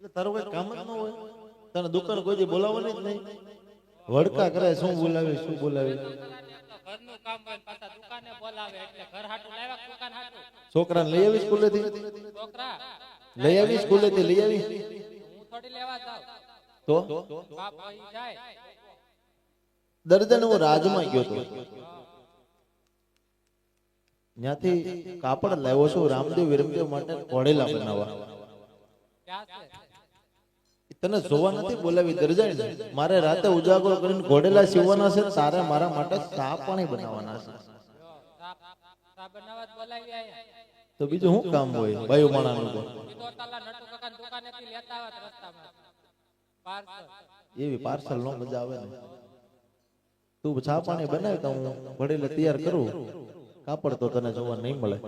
તારું કઈ કામ જ ન હોય. તને દુકાન કોઈ દી બોલાવવાની જ નહીં. વડકા કરે શું બોલાવે શું બોલાવે? છોકરાને લઈ આવી સ્કૂલે થી લઈ આવી સ્કૂલેથી લઈ આવી? તો? દર્દન હું રાજમાં ગયો હતો ત્યાંથી કાપડ લાવ્યો છું રામદેવ વિરમદેવ માટે ઘોડેલા બનાવવા. તને જોવા નથી બોલાવી દરજાઈ મારે રાતે ઉજાગર કરીને ઘોડેલા સીવવાના છે, તારે મારા માટે ચા પાણી બનાવવાના છે. તો બીજું શું કામ હોય? બાયુ માણાનું એવી પાર્સલ નો મજા આવે ને. તું ચા પાણી બનાવી તો હું ભડેલે તૈયાર કરું. કાપડ તો તને જોવા નહીં મળે.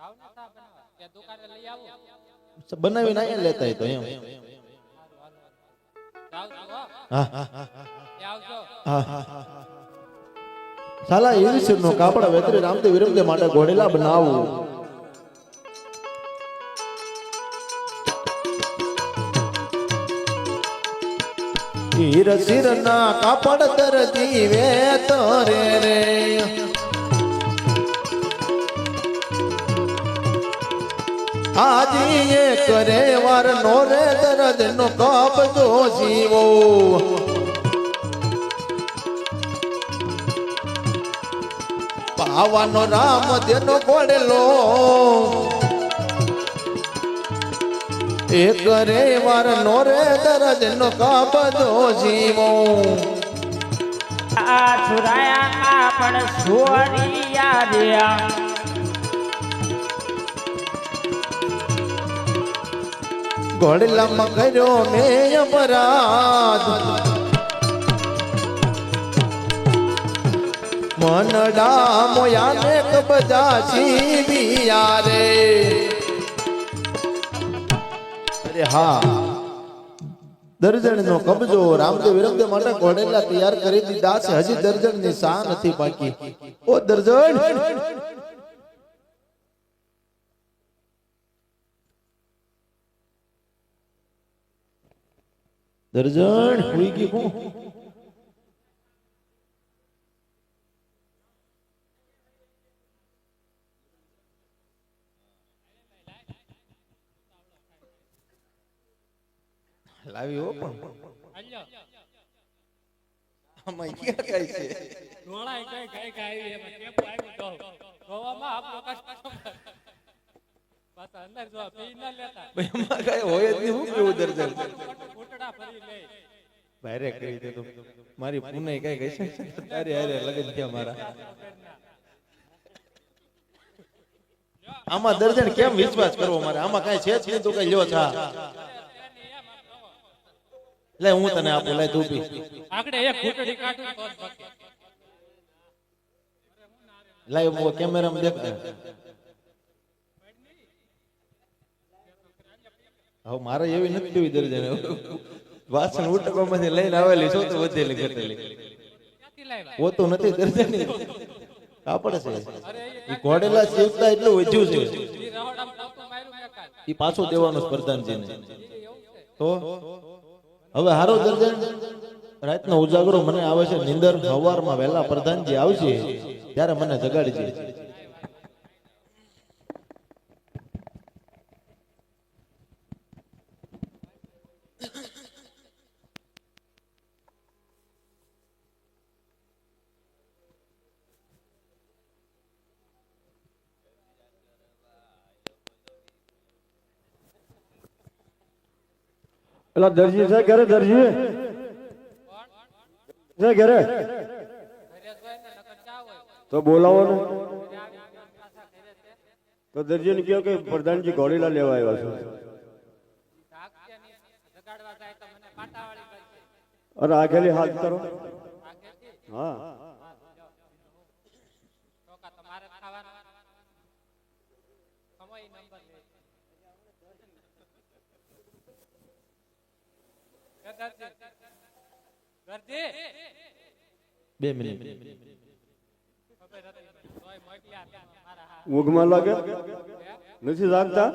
જાવ ને લેતા તો એમ. સાલા એવી સિર નો કાપડ વેતરી રામદેવ વિરમદેવ માટે ઘોડેલા બનાવું. હીર સિર ના કાપડ તર જીવે તરે રે. આજી એ કરે વાર નો રે દરદ નો કપજો જીવો. પાવાનો રામ તેનો ગોડેલો એ કરે વાર નો રે દરદ નો કાપજો જીવો. આ છુરાયા કાપડ છોરિયા રહ્યા. ઘોડેલામાં કર્યો મેં અપરાધ. મનડા મોયાને કબજા છીવિયા રે. અરે હા. દર્જન નો કબજો રામદેવ વિરમદેવ માટે ઘોડેલા તૈયાર કરી દીધા છે. હજી દર્જનની સા નથી બાકી. ઓ દર્જન! દર્જન હુઈ ગઈ હું. લાવી હો પણ. આમાં ક્યાં કાંઈ છે? એમાં. તો ગોવામાં પાછા અંદર જો પી ન લેતા ભાઈ એમાં કાંઈ હોય જ નહીં હું કેવું દર્જન ઘૂંટડા ફરી લે. ભારે કરી દે મારી પુને કઈ કઈ છે તારી હારે લગન થયા મારા આમાં દર્જન કેમ વિશ્વાસ કરવો મારે? આમાં કઈ છે જ નહીં તું કઈ લ્યો છા. લે હું તને આપું લે તું પી. આગળ એક ઘૂંટડી કાઢું તો જ ભકે. લાઈવ કેમેરામાં દેખ હવે મારે એવી નથી જોઈ દર્જન વાસણ ઉટકવામાંથી લઈને આવેલી છો તો વધેલી ઘટેલી. હોતું નથી દર્જન કાપડ છે. એ ઘોડેલા શિવતા એટલું વધ્યું છે. ઈ પાછું દેવાનું પ્રધાનજીને. છે. તો? હવે હારો દર્જન રાતનો ઉજાગરો મને આવે છે. નિંદર સવારમાં વહેલા પ્રધાનજી આવશે ત્યારે મને જગાડી જગાડજે. પેલા દરજી છે, ઘરે દરજી છે ઘરે. તો બોલાવો ને. તો દરજીને કહો કે પ્રધાનજી ઘોડીલા લેવા આવ્યા છે. અરે આગેલી હાથ કરો હા ચોખા તમારે જ ખાવાના. સમય નંબર લે. એ દરજી. દરજી. બે મિનિટ. ઊંઘમાં લાગે? નથી જાગતા?